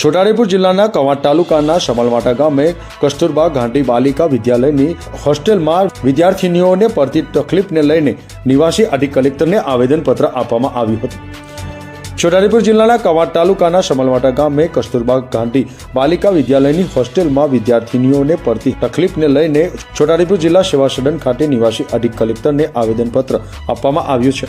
છોટાઉદેપુર જિલ્લાના કવાંટ તાલુકાના સમલવાટા ગામે કસ્તુરબા ગાંધી બાલિકા વિદ્યાલયની હોસ્ટેલમાં વિદ્યાર્થીનીઓને પડતી તકલીફને લઈને નિવાસી અધિક કલેક્ટરને આવેદનપત્ર આપવામાં આવ્યું હતું. છોટાઉદેપુર જિલ્લાના કવાંટ તાલુકાના સમલવાટા ગામે કસ્તુરબા ગાંધી બાલિકા વિદ્યાલયની હોસ્ટેલમાં વિદ્યાર્થીનીઓને પડતી તકલીફને લઈને છોટાઉદેપુર જિલ્લા સેવા સદન ખાતે નિવાસી અધિક કલેક્ટરને આવેદનપત્ર આપવામાં આવ્યું છે.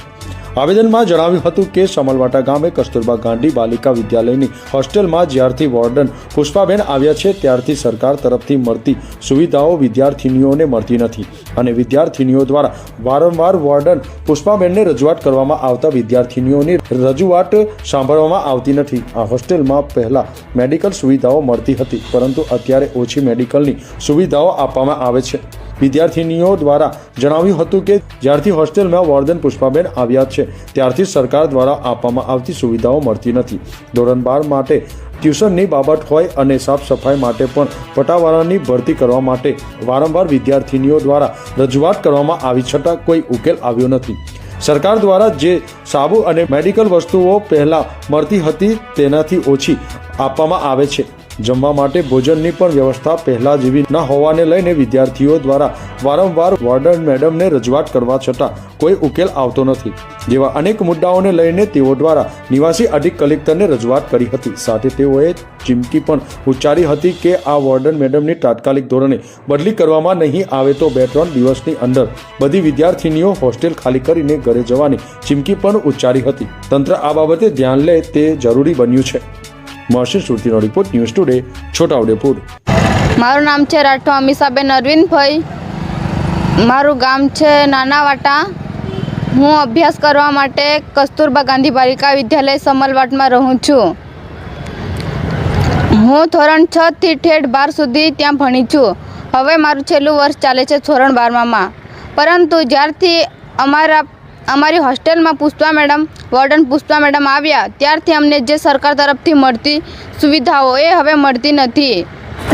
આવેદનમાં જણાવ્યું હતું કે સમલવાટા ગામે કસ્તુરબા ગાંધી બાલિકા વિદ્યાલયની હોસ્ટેલમાં જ્યારથી વોર્ડન પુષ્પાબેન આવ્યા છે, ત્યારથી સરકાર તરફથી મળતી સુવિધાઓ વિદ્યાર્થિનીઓને મળતી નથી અને વિદ્યાર્થિનીઓ દ્વારા વારંવાર વોર્ડન પુષ્પાબેનને રજૂઆત કરવામાં આવતા વિદ્યાર્થિનીઓની રજૂઆત સાંભળવામાં આવતી નથી. આ હોસ્ટેલમાં પહેલા મેડિકલ સુવિધાઓ મળતી હતી, પરંતુ અત્યારે ઓછી મેડિકલની સુવિધાઓ આપવામાં આવે છે. વિદ્યાર્થિનીઓ દ્વારા જણાવ્યું હતું કે જ્યારથી હોસ્ટેલમાં વોર્ડન પુષ્પાબેન આવ્યા છે, ત્યારથી સરકાર દ્વારા આપવામાં આવતી સુવિધાઓ મળતી નથી. ધોરણ બાર માટે ટ્યુશનની બાબત હોય અને સાફ સફાઈ માટે પણ પટાવાળાની ભરતી કરવા માટે વારંવાર વિદ્યાર્થિનીઓ દ્વારા રજૂઆત કરવામાં આવી છતાં કોઈ ઉકેલ આવ્યો નથી. સરકાર દ્વારા જે સાબુ અને મેડિકલ વસ્તુઓ પહેલાં મળતી હતી તેનાથી ઓછી આપવામાં આવે છે. જમવા માટે ભોજનની પણ વ્યવસ્થા પહેલા જેવી ન હોવાને લઈને વિદ્યાર્થીઓ દ્વારા વારંવાર વોર્ડન મેડમને રજૂઆત કરવા છતાં કોઈ ઉકેલ આવતો નથી. જેવા અનેક મુદ્દાઓને લઈને તેઓ દ્વારા નિવાસી અધિક કલેક્ટરને રજૂઆત કરી હતી. સાથે તેઓએ ચીમકી પણ ઉચ્ચારી હતી કે આ વોર્ડન મેડમની તાત્કાલિક ધોરણે બદલી કરવામાં નહીં આવે તો બે ત્રણ દિવસની અંદર બધી વિદ્યાર્થીનીઓ હોસ્ટેલ ખાલી કરીને ઘરે જવાની ચીમકી પણ ઉચ્ચારી હતી. તંત્ર આ બાબતે ધ્યાન લે તે જરૂરી બન્યું છે. મહર્ષિ સુરતીનો રિપોર્ટ ન્યૂઝ ટુડે છોટાઉદેપુર મારું નામ છે રાઠો અમીષાબેન અરવિંદભાઈ. મારું ગામ છે નાનાવાટા. હું અભ્યાસ કરવા માટે કસ્તુરબા ગાંધી બાલિકા વિદ્યાલય સમલવાટમાં રહું છું. હું ધોરણ છ થી ઠેઠ બાર સુધી ત્યાં ભણી છું. હવે મારું છેલ્લું વર્ષ ચાલે છે ધોરણ બારમાં પરંતુ જ્યારથી અમારા અમારી હોસ્ટેલમાં Pushpa madam warden Pushpa madam આવ્યા. ત્યારથી અમને જે સરકાર તરફથી મળતી સુવિધાઓ એ હવે મળતી નથી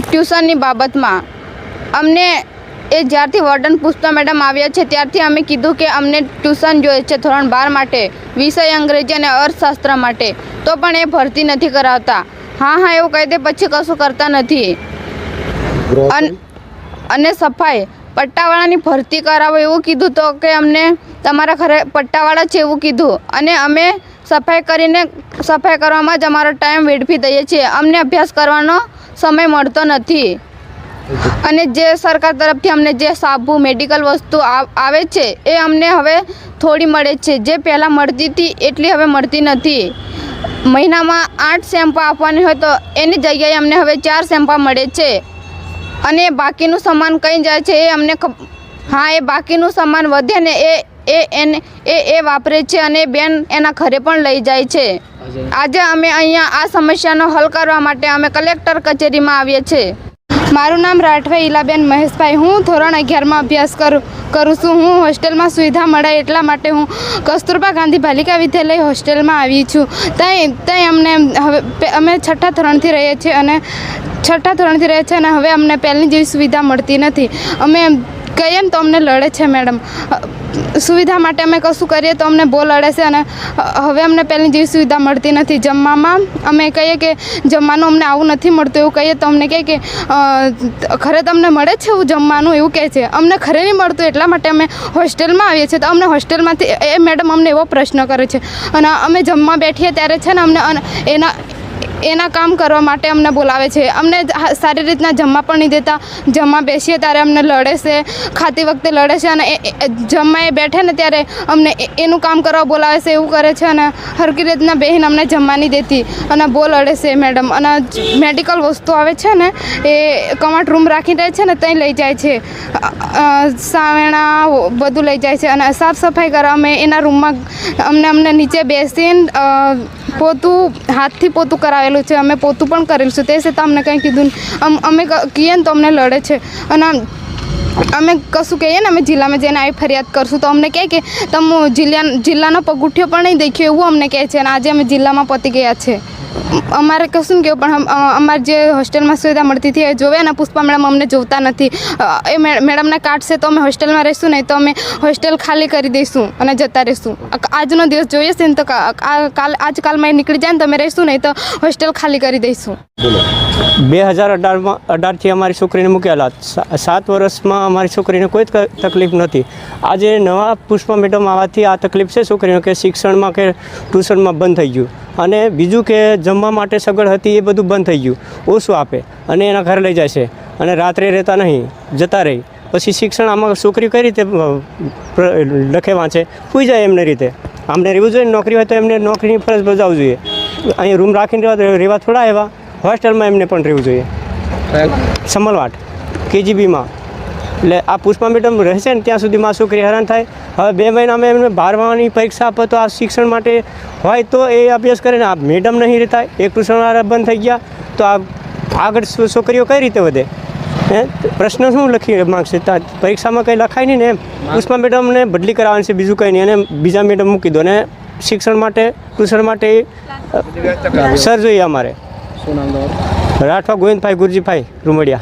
ટ્યુશનની બાબતમાં. અમને એ જ્યારથી વોર્ડન પુષ્પા મેડમ આવ્યા છે ત્યારથી અમે કીધું કે અમને ટ્યુશન જોઈએ છે ધોરણ બાર માટે વિષય અંગ્રેજી અને અર્થશાસ્ત્ર માટે. તો પણ એ ભરતી નથી કરાવતા. હા હા એવું કહી દે પછી કશું કરતા નથી. અન- અને સફાઈ. પટ્ટાવાળાની ભરતી કરાવો એવું કીધું તો કે અમને તમારા ઘરે પટ્ટાવાળા છે એવું કીધું. અને અમે સફાઈ કરીને સફાઈ કરવામાં જ અમારો ટાઈમ વેડફી દઈએ છીએ. અમને અભ્યાસ કરવાનો સમય મળતો નથી. અને જે સરકાર તરફથી અમને જે સાબુ, મેડિકલ વસ્તુ આવે છે એ અમને હવે થોડી મળે છે. જે પહેલાં મળતી હતી એટલી હવે મળતી નથી. મહિનામાં આઠ શેમ્પા આપવાની હોય તો એની જગ્યાએ અમને હવે ચાર શેમ્પા મળે છે. અને બાકીનું સામાન કઈ જાય છે એ અમને હા એ બાકીનું સામાન વધે ને એ એ એને એ એ વાપરે છે અને બેન એના ઘરે પણ લઈ જાય છે. આજે? અમે અહીંયા આ સમસ્યાનો હલ કરવા માટે અમે કલેક્ટર કચેરીમાં આવીએ છીએ મારું નામ રાઠવા ઈલાબેન મહેશભાઈ. હું ધોરણ અગિયારમાં અભ્યાસ કરું કરું છું. હું હોસ્ટેલમાં સુવિધા મળે એટલા માટે હું કસ્તુરબા ગાંધી બાલિકા વિદ્યાલય હોસ્ટેલમાં આવી છું. ત્યાં ત્યાં અમને હવે અમે છઠ્ઠા ધોરણથી રહીએ છીએ અને છઠ્ઠા ધોરણથી રહે છે અને હવે અમને પહેલી જેવી સુવિધા મળતી નથી. અમે કહીએ ને તો અમને લડે છે મેડમ. સુવિધા માટે અમે કશું કરીએ તો અમને બહુ લડે છે અને હવે અમને પહેલી જેવી સુવિધા મળતી નથી. જમવામાં અમે કહીએ કે જમવાનું અમને આવું નથી મળતું એવું કહીએ તો અમને કહે કે ખરે તમને મળે છે એવું જમવાનું? એવું કહે છે. અમને ખરે નહીં મળતું એટલા માટે અમે હોસ્ટેલમાં આવીએ છીએ. તો અમને હોસ્ટેલમાંથી એ મેડમ અમને એવો પ્રશ્ન કરે છે. અને અમે જમવા બેઠીએ ત્યારે છે ને અમને એના એના કામ કરવા માટે અમને બોલાવે છે. અમને સારી રીતના જમવા પણ નહીં દેતા. જમવા બેસીએ ત્યારે અમને લડે છે. ખાતી વખતે લડે છે અને જમવા એ બેઠે ને ત્યારે અમને એનું કામ કરવા બોલાવે છે, એવું કરે છે અને હરકી રીતના બહેન અમને જમવા નહીં દેતી. અને બહુ લડે છે મેડમ. અને મેડિકલ વસ્તુ આવે છે ને, એ કમાટ રૂમ રાખી રહે છે ને ત્યાં લઈ જાય છે. સાવેણા બધું લઈ જાય છે. અને સાફ સફાઈ કરવા અમે એના રૂમમાં અમને અમને નીચે બેસીને પોતું, હાથથી પોતું કરાવેલું છે, અમે પોતું પણ કરેલું છે. તે છતાં અમને કંઈ કીધું અમે કહીએ ને તો અમને લડે છે. અને અમે કશું કહીએ ને અમે જિલ્લામાં જઈને આવી ફરિયાદ કરશું. તો અમને કહે કે, તમે જિલ્લા, જિલ્લાનો પગુઠ્યો પણ નહીં દેખ્યો એવું અમને કહે છે. અને આજે અમે જિલ્લામાં પતી ગયા છે. અમારે કશું ને કેવું પણ અમારે જે હોસ્ટેલમાં સુવિધા મળતી હતી એ જોવે ને પુષ્પા મેડમ અમને જોતા નથી. એ મેડમના મેડમને કાઢશે તો અમે હોસ્ટેલમાં રહીશું નહીં તો અમે હોસ્ટેલ ખાલી કરી દઈશું અને જતા રહીશું. આજનો દિવસ જોઈએ છે ને તો આ- કાલ આજકાલમાં એ નીકળી જાય ને તો અમે રહીશું નહીં તો હોસ્ટેલ ખાલી કરી દઈશું. બે હજાર અઢારમાં અઢારથી અમારી છોકરીને મૂકેલા સા- સાત વર્ષમાં અમારી છોકરીને કોઈ જ તકલીફ નથી. આજે નવા પુષ્પા મેડમ આવવાથી આ તકલીફ છે છોકરીનો કે શિક્ષણમાં કે ટ્યુશનમાં બંધ થઈ ગયું. અને બીજું કે જમવા માટે સગવડ હતી એ બધું બંધ થઈ ગયું. ઓછું આપે અને એના ઘરે લઈ જાય છે. અને રાત્રે રહેતા નહીં, જતા રહી. પછી શિક્ષણ આમાં છોકરી કઈ રીતે લખે વાંચે પૂઈ જાય એમને રીતે. આમને રહેવું જોઈએ, નોકરી હોય તો એમને નોકરીની ફરજ બજાવવું જોઈએ. અહીં રૂમ રાખીને રહેવા થોડા એવા હોસ્ટેલમાં એમને પણ રહેવું જોઈએ. સમલવાટ, કેજીબીમાં. એટલે આ પુષ્પા મેડમ રહેશે ને, ત્યાં સુધી મારી છોકરી હેરાન થાય. હવે બે મહિનામાં એમને બારમાની પરીક્ષા આપો તો આ શિક્ષણ માટે હોય તો એ અભ્યાસ કરે ને આ મેડમ નહીં રહેતા એક ટ્યુશનવાળા બંધ થઈ ગયા તો આ આગળ છોકરીઓ કઈ રીતે વધે? હે? પ્રશ્ન શું લખી માગશે? પરીક્ષામાં કંઈ લખાય નહીં ને એમ? પુષ્પા મેડમને બદલી કરાવવાની છે બીજું કંઈ નહીં. અને બીજા મેડમ મૂકી દો. ને શિક્ષણ માટે ટ્યુશન માટે સર જોઈએ અમારે. રાઠવા ગોવિંદભાઈ ગુરજીભાઈ રૂમડિયા.